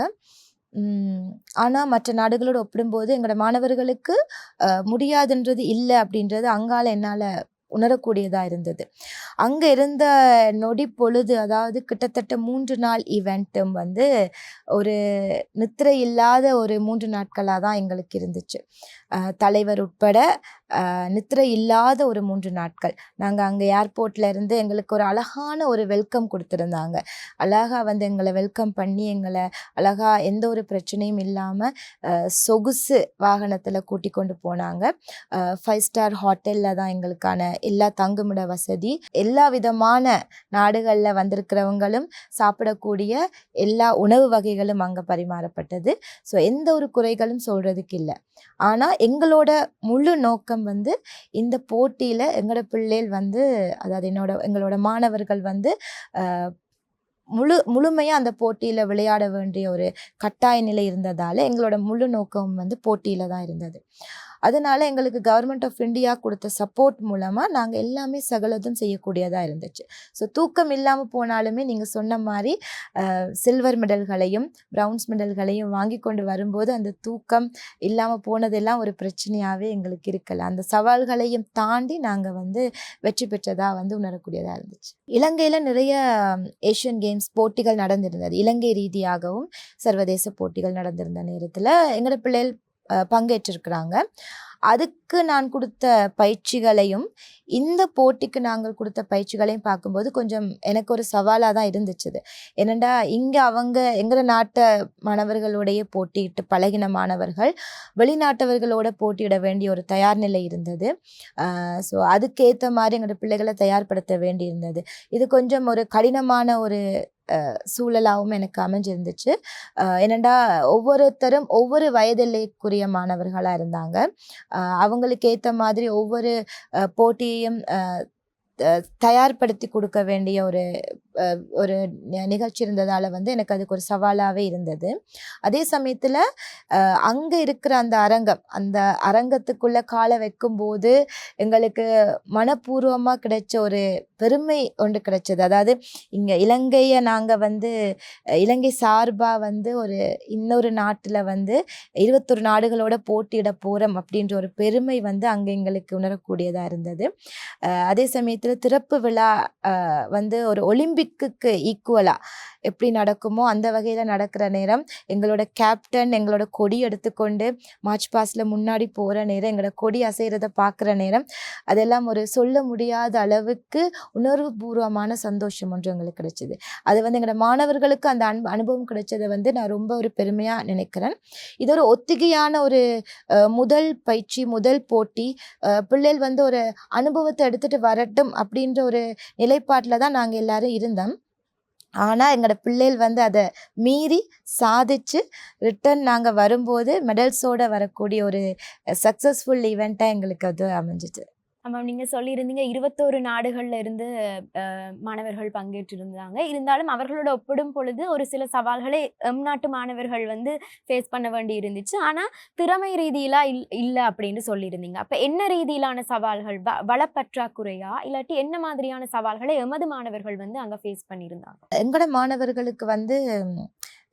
ஆனால் மற்ற நாடுகளோடு ஒப்பிடும்போது எங்களோட மாணவர்களுக்கு முடியாதுன்றது இல்லை அப்படின்றது அங்கால என்னால் உணரக்கூடியதாக இருந்தது. அங்கே இருந்த நொடி பொழுது அதாவது கிட்டத்தட்ட மூன்று நாள் ஈவெண்ட்டும் வந்து ஒரு நித்திரை இல்லாத ஒரு மூன்று நாட்களாக தான் எங்களுக்கு இருந்துச்சு. தலைவர் உட்பட நித்திரை இல்லாத ஒரு மூன்று நாட்கள். நாங்கள் அங்கே ஏர்போர்ட்ல இருந்து எங்களுக்கு ஒரு அழகான ஒரு வெல்கம் கொடுத்துருந்தாங்க. அழகாக வந்து எங்களை வெல்கம் பண்ணி எங்களை அழகாக எந்த ஒரு பிரச்சனையும் இல்லாமல் சொகுசு வாகனத்தில் கூட்டி கொண்டு போனாங்க. ஃபைவ் ஸ்டார் ஹோட்டலில் தான் எங்களுக்கான எல்லா தங்குமிட வசதி. எல்லா விதமான நாடுகளில் வந்திருக்கிறவங்களும் சாப்பிடக்கூடிய எல்லா உணவு வகைகளும் அங்கே பரிமாறப்பட்டது. ஸோ எந்த ஒரு குறைகளும் சொல்கிறதுக்கு இல்லை. ஆனால் எங்களோட முழு நோக்கம் வந்து இந்த போட்டியில் எங்களோட பிள்ளைகள் வந்து அதாவது என்னோட எங்களோட மாணவர்கள் வந்து முழு முழுமையாக அந்த போட்டியில் விளையாட வேண்டிய ஒரு கட்டாய நிலை இருந்ததால் எங்களோட முழு நோக்கம் வந்து போட்டியில் தான் இருந்தது. அதனால் எங்களுக்கு கவர்மெண்ட் ஆஃப் இந்தியா கொடுத்த சப்போர்ட் மூலமாக நாங்கள் எல்லாமே சகலதும் செய்யக்கூடியதாக இருந்துச்சு. ஸோ தூக்கம் இல்லாமல் போனாலுமே நீங்கள் சொன்ன மாதிரி சில்வர் மெடல்களையும் ப்ரௌன்ஸ் மெடல்களையும் வாங்கி கொண்டு வரும்போது அந்த தூக்கம் இல்லாமல் போனதெல்லாம் ஒரு பிரச்சனையாகவே எங்களுக்கு இருக்கல. அந்த சவால்களையும் தாண்டி நாங்கள் வந்து வெற்றி பெற்றதாக வந்து உணரக்கூடியதாக இருந்துச்சு. இலங்கையில் நிறைய ஏஷியன் கேம்ஸ் போட்டிகள் நடந்திருந்தது. இலங்கை ரீதியாகவும் சர்வதேச போட்டிகள் நடந்திருந்த நேரத்தில் எங்களோட பிள்ளைகள் பங்கேற்றிருக்கிறாங்க. அதுக்கு நான் கொடுத்த பயிற்சிகளையும் இந்த போட்டிக்கு நாங்கள் கொடுத்த பயிற்சிகளையும் பார்க்கும்போது கொஞ்சம் எனக்கு ஒரு சவாலாக தான் இருந்துச்சு என்னடா இங்கே அவங்க எங்கள நாட்டு மாணவர்களுடைய போட்டியிட்டு பழகின மாணவர்கள் வெளிநாட்டவர்களோட போட்டியிட வேண்டிய ஒரு தயார் நிலை இருந்தது. ஸோ அதுக்கேற்ற மாதிரி எங்களோட பிள்ளைகளை தயார்படுத்த வேண்டி இருந்தது இது கொஞ்சம் ஒரு கடினமான ஒரு சூழலாகவும் எனக்கு அமைஞ்சிருந்துச்சு. அஹ், என்னடா ஒவ்வொருத்தரும் ஒவ்வொரு வயதிலேக்குரிய மாணவர்களாக இருந்தாங்க. அவங்களுக்கு ஏற்ற மாதிரி ஒவ்வொரு போட்டியையும் தயார்படுத்தி கொடுக்க வேண்டிய ஒரு ஒரு நிகழ்ச்சி இருந்ததால் வந்து எனக்கு அதுக்கு ஒரு சவாலாகவே இருந்தது. அதே சமயத்தில் அங்கே இருக்கிற அந்த அரங்கம் அந்த அரங்கத்துக்குள்ளே காலை வைக்கும்போது எங்களுக்கு மனப்பூர்வமாக கிடைச்ச ஒரு பெருமை ஒன்று கிடைச்சது. அதாவது இங்கே இலங்கையை நாங்கள் வந்து இலங்கை சார்பாக வந்து ஒரு இன்னொரு நாட்டில் வந்து இருபத்தொரு நாடுகளோட போட்டியிட போகிறோம் அப்படின்ற ஒரு பெருமை வந்து அங்கே எங்களுக்கு உணரக்கூடியதாக இருந்தது. அதே சமயத்தில் திறப்பு விழா வந்து ஒரு ஒலிம்பிக் ஒலிம்பிக்குக்கு ஈக்குவலாக எப்படி நடக்குமோ அந்த வகையில் நடக்கிற நேரம் எங்களோட கேப்டன் எங்களோட கொடி எடுத்துக்கொண்டு மார்ச் பாஸ்டில் முன்னாடி போகிற நேரம் எங்களோட கொடி அசைகிறத பார்க்குற நேரம் அதெல்லாம் ஒரு சொல்ல முடியாத அளவுக்கு உணர்வுபூர்வமான சந்தோஷம் ஒன்று எங்களுக்கு கிடைச்சிது. அது வந்து எங்களோட மாணவர்களுக்கு அந்த அனு அனுபவம் கிடைச்சதை வந்து நான் ரொம்ப ஒரு பெருமையாக நினைக்கிறேன். இது ஒரு ஒத்திகையான ஒரு முதல் பயிற்சி முதல் போட்டி. பிள்ளைகள் வந்து ஒரு அனுபவத்தை எடுத்துகிட்டு வரட்டும் அப்படின்ற ஒரு நிலைப்பாட்டில் தான் நாங்கள் எல்லாரும் இருந்தோம் ஆனால் எங்களோட பிள்ளைகள் வந்து அதை மீறி சாதிச்சு ரிட்டர்ன் நாங்கள் வரும்போது மெடல்ஸோட வரக்கூடிய ஒரு சக்ஸஸ்ஃபுல் ஈவெண்ட்டாக எங்களுக்கு அது அமைஞ்சிச்சு. ஆமாம் நீங்கள் சொல்லியிருந்தீங்க. இருபத்தோரு நாடுகளில் இருந்து மாணவர்கள் பங்கேற்றிருந்தாங்க. இருந்தாலும் அவர்களோட ஒப்பிடும் பொழுது ஒரு சில சவால்களை எம் நாட்டு மாணவர்கள் வந்து ஃபேஸ் பண்ண வேண்டி இருந்துச்சு. ஆனால் திறமை ரீதியிலாக இல் இல்லை அப்படின்னு சொல்லியிருந்தீங்க. அப்போ என்ன ரீதியிலான சவால்கள்? வ வளப்பற்றாக்குறையா? இல்லாட்டி என்ன மாதிரியான சவால்களை எமது மாணவர்கள் வந்து அங்கே ஃபேஸ் பண்ணியிருந்தாங்க? எங்களோட மாணவர்களுக்கு வந்து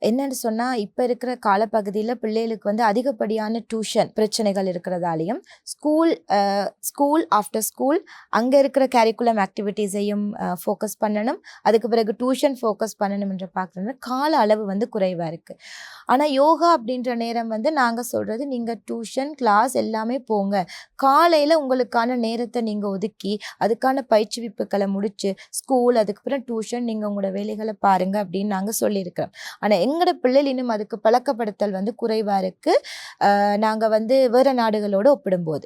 என்னன்னு சொன்னால் இப்போ இருக்கிற காலப்பகுதியில் பிள்ளைகளுக்கு வந்து அதிகப்படியான டியூஷன் பிரச்சனைகள் இருக்கிறதாலையும் ஸ்கூல் ஸ்கூல் ஆஃப்டர் ஸ்கூல் அங்கே இருக்கிற கேரிக்குலம் ஆக்டிவிட்டீஸையும் ஃபோக்கஸ் பண்ணணும். அதுக்கு பிறகு டியூஷன் ஃபோக்கஸ் பண்ணணும் என்று பார்க்குறது கால அளவு வந்து குறைவாக இருக்குது ஆனால் யோகா அப்படின்ற நேரம் வந்து நாங்கள் சொல்கிறது நீங்கள் டியூஷன் கிளாஸ் எல்லாமே போங்க. காலையில் உங்களுக்கான நேரத்தை நீங்கள் ஒதுக்கி அதுக்கான பயிற்றுவிப்புகளை முடிச்சு ஸ்கூல் அதுக்கப்புறம் டியூஷன் நீங்கள் உங்களோட வேலைகளை பாருங்க அப்படின்னு நாங்கள் சொல்லியிருக்கிறோம். ஆனால் எங்களோட பிள்ளைகள் இன்னும் அதுக்கு பழக்கப்படுத்தல் வந்து குறைவாக இருக்குது நாங்கள் வந்து வேறு நாடுகளோடு ஒப்பிடும்போது.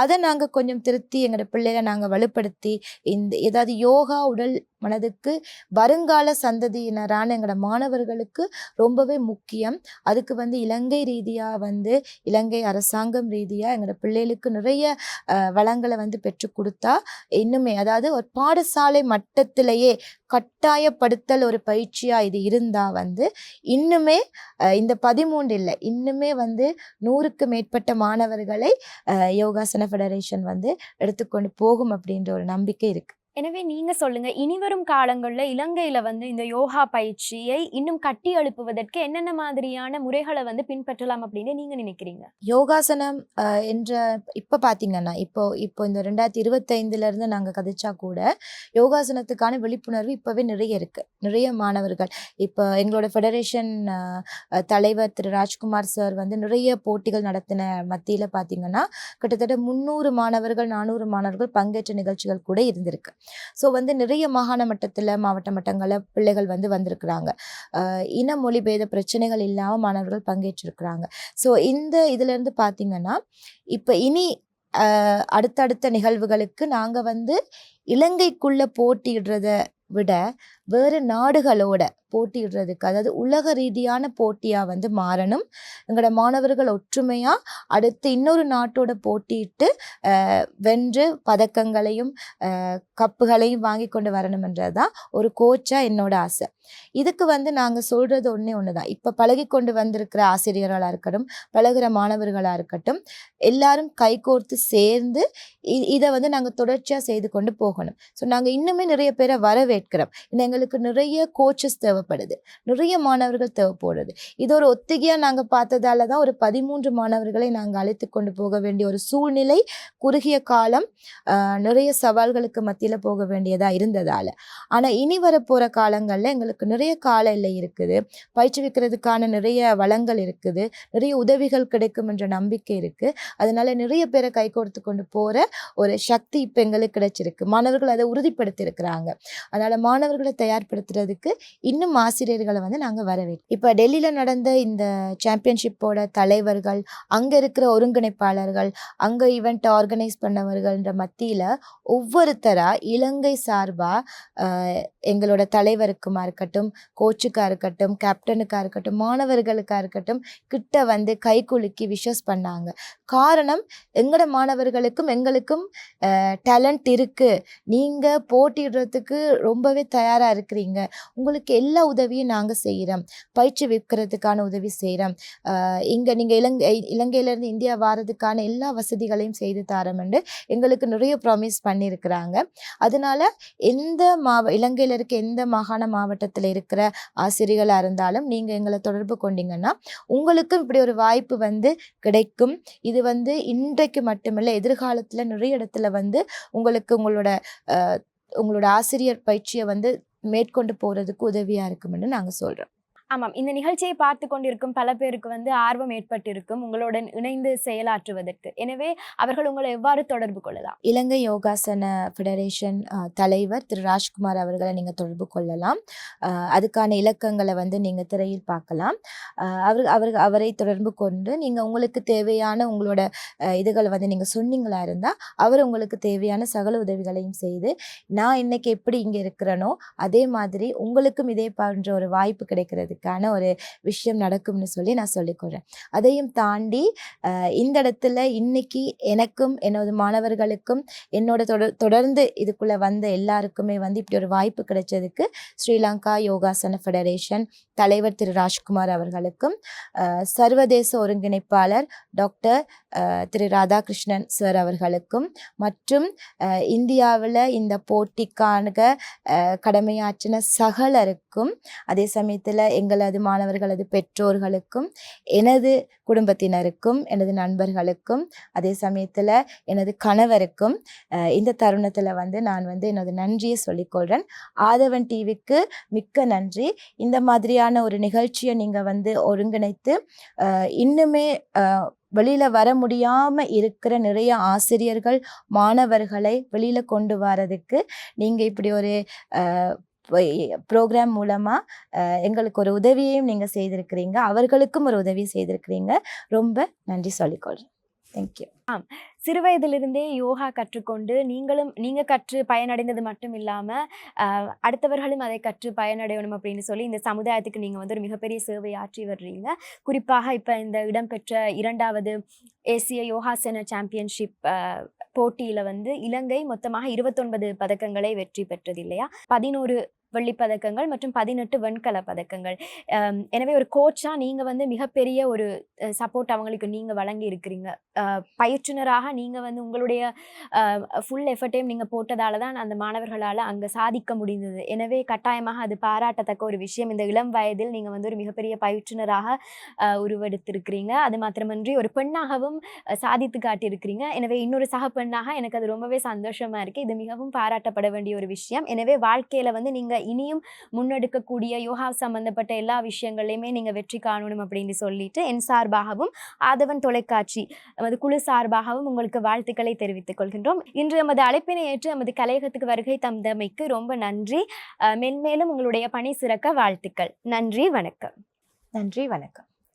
அதை நாங்கள் கொஞ்சம் திருத்தி எங்களோட பிள்ளைகளை நாங்கள் வலுப்படுத்தி இந்த ஏதாவது யோகா உடல் மனதுக்கு வருங்கால சந்ததியினரான எங்களோட மாணவர்களுக்கு ரொம்பவே முக்கியம். அதுக்கு வந்து இலங்கை ரீதியாக வந்து இலங்கை அரசாங்கம் ரீதியாக எங்களோட பிள்ளைகளுக்கு நிறைய வளங்களை வந்து பெற்று கொடுத்தா இன்னுமே அதாவது ஒரு பாடசாலை மட்டத்திலேயே கட்டாயப்படுத்தல் ஒரு பயிற்சியாக இது இருந்தால் வந்து இன்னுமே இந்த பதிமூன்று இல்லை இன்னுமே வந்து நூறுக்கு மேற்பட்ட மாணவர்களை யோகாசன ஃபெடரேஷன் வந்து எடுத்துக்கொண்டு போகும் அப்படின்ற ஒரு நம்பிக்கை இருக்குது எனவே நீங்க சொல்லுங்க இனிவரும் காலங்களில் இலங்கையில வந்து இந்த யோகா பயிற்சியை இன்னும் கட்டி எழுப்புவதற்கு என்னென்ன மாதிரியான முறைகளை வந்து பின்பற்றலாம் அப்படின்னு நீங்க நினைக்கிறீங்க? யோகாசனம் என்ற இப்போ பார்த்தீங்கன்னா இப்போ இப்போ இந்த ரெண்டாயிரத்தி இருபத்தைந்துல இருந்து நாங்கள் கதைச்சா கூட யோகாசனத்துக்கான விழிப்புணர்வு இப்போவே நிறைய இருக்கு. நிறைய மாணவர்கள் இப்போ எங்களோட ஃபெடரேஷன் தலைவர் திரு ராஜ்குமார் சார் வந்து நிறைய போட்டிகள் நடத்தின மத்தியில் பார்த்தீங்கன்னா கிட்டத்தட்ட முந்நூறு மாணவர்கள் நானூறு மாணவர்கள் பங்கேற்ற நிகழ்ச்சிகள் கூட இருந்திருக்கு. ஸோ வந்து நிறைய மாகாண மட்டத்தில் மாவட்ட மட்டங்களில் பிள்ளைகள் வந்து வந்திருக்கிறாங்க. இன மொழி பேத பிரச்சனைகள் இல்லாமல் மாணவர்கள் பங்கேற்றிருக்கிறாங்க. ஸோ இந்த இதுலேருந்து பார்த்தீங்கன்னா இப்போ இனி அடுத்தடுத்த நிகழ்வுகளுக்கு நாங்கள் வந்து இலங்கைக்குள்ளே போட்டியிடுறத விட வேறு நாடுகளோட போட்டியிடுறதுக்கு அதாவது உலக ரீதியான போட்டியாக வந்து மாறணும். எங்களோட மாணவர்கள் ஒற்றுமையாக அடுத்து இன்னொரு நாட்டோட போட்டியிட்டு வென்று பதக்கங்களையும் கப்புகளையும் வாங்கி கொண்டு வரணும்ன்றது தான் ஒரு கோச்சாக என்னோட ஆசை. இதுக்கு வந்து நாங்கள் சொல்கிறது ஒன்றே ஒன்று தான் இப்போ பழகி கொண்டு வந்திருக்கிற ஆசிரியர்களாக இருக்கட்டும் பழகுற மாணவர்களாக இருக்கட்டும் எல்லாரும் கைகோர்த்து சேர்ந்து இதை வந்து நாங்கள் தொடர்ச்சியாக செய்து கொண்டு போகணும். ஸோ நாங்கள் இன்னுமே நிறைய பேரை வரவேற்கிறோம். இன்னும் எங்களுக்கு நிறைய கோச்சஸ் தேவைப்படுது. நிறைய மாணவர்கள் தேவைப்படுது. இது ஒரு ஒத்திகையாக நாங்கள் பார்த்ததால தான் ஒரு பதிமூன்று மாணவர்களை நாங்கள் அழைத்து கொண்டு போக வேண்டிய ஒரு சூழ்நிலை குறுகிய காலம் ஆஹ், நிறைய சவால்களுக்கு மத்தியில் போக வேண்டியதாக இருந்ததால். ஆனால் இனி வரப்போகிற காலங்களில் எங்களுக்கு நிறைய கால இல்லை இருக்குது பயிற்றுவிக்கிறதுக்கான நிறைய வளங்கள் இருக்குது. நிறைய உதவிகள் கிடைக்கும் என்ற நம்பிக்கை இருக்குது அதனால நிறைய பேரை கை கோர்த்து கொண்டு போகிற ஒரு சக்தி இப்போ எங்களுக்கு கிடைச்சிருக்கு. மாணவர்கள் அதை உறுதிப்படுத்தியிருக்கிறாங்க. அதனால் மாணவர்களை தயார்படுத்துறதுக்கு இன்னும் ஆசிரியர்களை வந்து நாங்கள் வரவேற்கிறோம். இப்போ டெல்லியில் நடந்த இந்த சாம்பியன்ஷிப்போட தலைவர்கள் அங்கே இருக்கிற ஒருங்கிணைப்பாளர்கள் அங்கே ஈவெண்ட் ஆர்கனைஸ் பண்ணவர்கள்ன்ற மத்தியில் ஒவ்வொருத்தராக இலங்கை சார்பாக எங்களோட தலைவருக்குமா இருக்கட்டும் கோச்சுக்காக இருக்கட்டும் கேப்டனுக்காக இருக்கட்டும் மாணவர்களுக்காக இருக்கட்டும் கிட்ட வந்து கை குலுக்கி விஷஸ் பண்ணாங்க. காரணம் எங்களோட மாணவர்களுக்கும் எங்களுக்கும் டேலண்ட் இருக்குது நீங்கள் போட்டியிடுறதுக்கு ரொம்பவே தயாராக இருக்கிறீங்க. உங்களுக்கு எல்லா உதவியும் நாங்கள் செய்கிறோம் பயிற்சி விற்கிறதுக்கான உதவி செய்கிறோம் இங்கே நீங்கள் இலங்கை இலங்கையிலேருந்து இந்தியா வாரதுக்கான எல்லா வசதிகளையும் செய்து தரோம்னு எங்களுக்கு நிறைய ப்ராமிஸ் பண்ணியிருக்கிறாங்க அதனால எந்த மாவ இலங்கையில் இருக்க எந்த மாகாண மாவட்டத்தில் இருக்கிற ஆசிரியர்களாக இருந்தாலும் நீங்கள் எங்களை தொடர்பு கொண்டீங்கன்னா உங்களுக்கும் இப்படி ஒரு வாய்ப்பு வந்து கிடைக்கும். இது வந்து இன்றைக்கு மட்டுமில்லை எதிர்காலத்தில் நிறைய இடத்துல வந்து உங்களுக்கு உங்களோட உங்களோட ஆசிரியர் பயிற்சியை வந்து மேற்கொண்டு போகிறதுக்கு உதவியாக இருக்கும்னு நாங்கள் சொல்கிறோம் ஆமாம். இந்த நிகழ்ச்சியை பார்த்து கொண்டிருக்கும் பல பேருக்கு வந்து ஆர்வம் ஏற்பட்டிருக்கும் உங்களுடன் இணைந்து செயலாற்றுவதற்கு. எனவே அவர்கள் உங்களை எவ்வாறு தொடர்பு கொள்ளலாம்? இலங்கை யோகாசன ஃபெடரேஷன் தலைவர் திரு ராஜ்குமார் அவர்களை நீங்கள் தொடர்பு கொள்ளலாம். அதுக்கான இலக்கங்களை வந்து நீங்கள் திரையில் பார்க்கலாம். அவர் அவர் அவரை தொடர்பு கொண்டு நீங்கள் உங்களுக்கு தேவையான உங்களோட இதுகளை வந்து நீங்கள் சொன்னீங்களா இருந்தால் அவர் உங்களுக்கு தேவையான சகல உதவிகளையும் செய்து நான் இன்னைக்கு எப்படி இங்கே இருக்கிறேனோ அதே மாதிரி உங்களுக்கும் இதே போன்ற ஒரு வாய்ப்பு கிடைக்கிறதுக்கான ஒரு விஷயம் நடக்கும்னு சொல்லி நான் சொல்லிக்கொள்கிறேன் அதையும் தாண்டி அஹ், இந்த இடத்துல இன்னைக்கு எனக்கும் எனது மாணவர்களுக்கும் என்னோட தொடர் தொடர்ந்து இதுக்குள்ளே வந்த எல்லாருக்குமே வந்து இப்படி ஒரு வாய்ப்பு கிடைச்சதுக்கு ஸ்ரீலங்கா யோகாசன ஃபெடரேஷன் தலைவர் திரு ராஜ்குமார் அவர்களுக்கும் சர்வதேச ஒருங்கிணைப்பாளர் டாக்டர் திரு ராதாகிருஷ்ணன் சார் அவர்களுக்கும் மற்றும் இந்தியாவில் இந்த போட்டிக்கான அஹ், கடமையாற்றின சகலருக்கும் அதே சமயத்தில் எங்களது மாணவர்களது பெற்றோர்களுக்கும் எனது குடும்பத்தினருக்கும் எனது நண்பர்களுக்கும் அதே சமயத்தில் எனது கணவருக்கும் இந்த தருணத்தில் வந்து நான் வந்து எனது நன்றியை சொல்லிக்கொள்கிறேன் ஆதவன் டிவிக்கு மிக்க நன்றி. இந்த மாதிரியான ஒரு நிகழ்ச்சியை நீங்கள் வந்து ஒருங்கிணைத்து இன்னுமே வெளியில் வர முடியாமல் இருக்கிற நிறைய ஆசிரியர்கள் மாணவர்களை வெளியில் கொண்டு வரதுக்கு நீங்கள் இப்படி ஒரு ப்ரோக்ராம் மூலமா அஹ், எங்களுக்கு ஒரு உதவியையும் நீங்க செய்திருக்கிறீங்க. அவர்களுக்கும் ஒரு உதவி செய்திருக்கிறீங்க. ரொம்ப நன்றி சொல்லிக்கொள்கிறேன் தேங்க்யூ சிறுவயதிலிருந்தே யோகா கற்றுக்கொண்டு நீங்களும் நீங்கள் கற்று பயனடைந்தது மட்டும் இல்லாமல் அடுத்தவர்களும் அதை கற்று பயனடையணும் அப்படின்னு சொல்லி இந்த சமுதாயத்துக்கு நீங்கள் வந்து ஒரு மிகப்பெரிய சேவை ஆற்றி வர்றீங்க. குறிப்பாக இப்போ இந்த இடம்பெற்ற இரண்டாவது ஏசிய யோகாசன சாம்பியன்ஷிப் போட்டியில் வந்து இலங்கை மொத்தமாக இருபத்தொன்பது பதக்கங்களை வெற்றி பெற்றது இல்லையா? பதினோரு வெள்ளி பதக்கங்கள் மற்றும் பதினெட்டு வெண்கல பதக்கங்கள். எனவே ஒரு கோச்சா நீங்கள் வந்து மிகப்பெரிய ஒரு சப்போர்ட் அவங்களுக்கு நீங்கள் வழங்கி இருக்கிறீங்க பயிற்றுனராக பயிற்றுனராக நீங்கள் வந்து உங்களுடைய ஃபுல் எஃபர்ட்டையும் நீங்கள் போட்டதால தான் அந்த மாணவர்களால் அங்க சாதிக்க முடிந்தது. எனவே கட்டாயமாக அது பாராட்டத்தக்க ஒரு விஷயம். இந்த இளம் வயதில் நீங்கள் வந்து ஒரு மிகப்பெரிய பயிற்றுனராக உருவெடுத்திருக்கிறீங்க. அது மாத்திரமன்றி ஒரு பெண்ணாகவும் சாதித்து காட்டியிருக்கிறீங்க. எனவே இன்னொரு சக பெண்ணாக எனக்கு அது ரொம்பவே சந்தோஷமா இருக்கு. இது மிகவும் பாராட்டப்பட வேண்டிய ஒரு விஷயம். எனவே வாழ்க்கையில வந்து நீங்கள் இனியும் முன்னெடுக்கக்கூடிய யோகா சம்மந்தப்பட்ட எல்லா விஷயங்களையுமே நீங்கள் வெற்றி காணணும் அப்படின்னு சொல்லிட்டு என் சார்பாகவும் ஆதவன் தொலைக்காட்சி அது குழு சார்பாகவும் உங்களுக்கு வாழ்த்துக்களை தெரிவித்துக் கொள்கின்றோம். இன்று எமது அழைப்பினை ஏற்று எமது கலையகத்துக்கு வருகை தந்தமைக்கு ரொம்ப நன்றி. மென்மேலும் உங்களுடைய பணி சிறக்க வாழ்த்துக்கள். நன்றி வணக்கம். நன்றி வணக்கம்.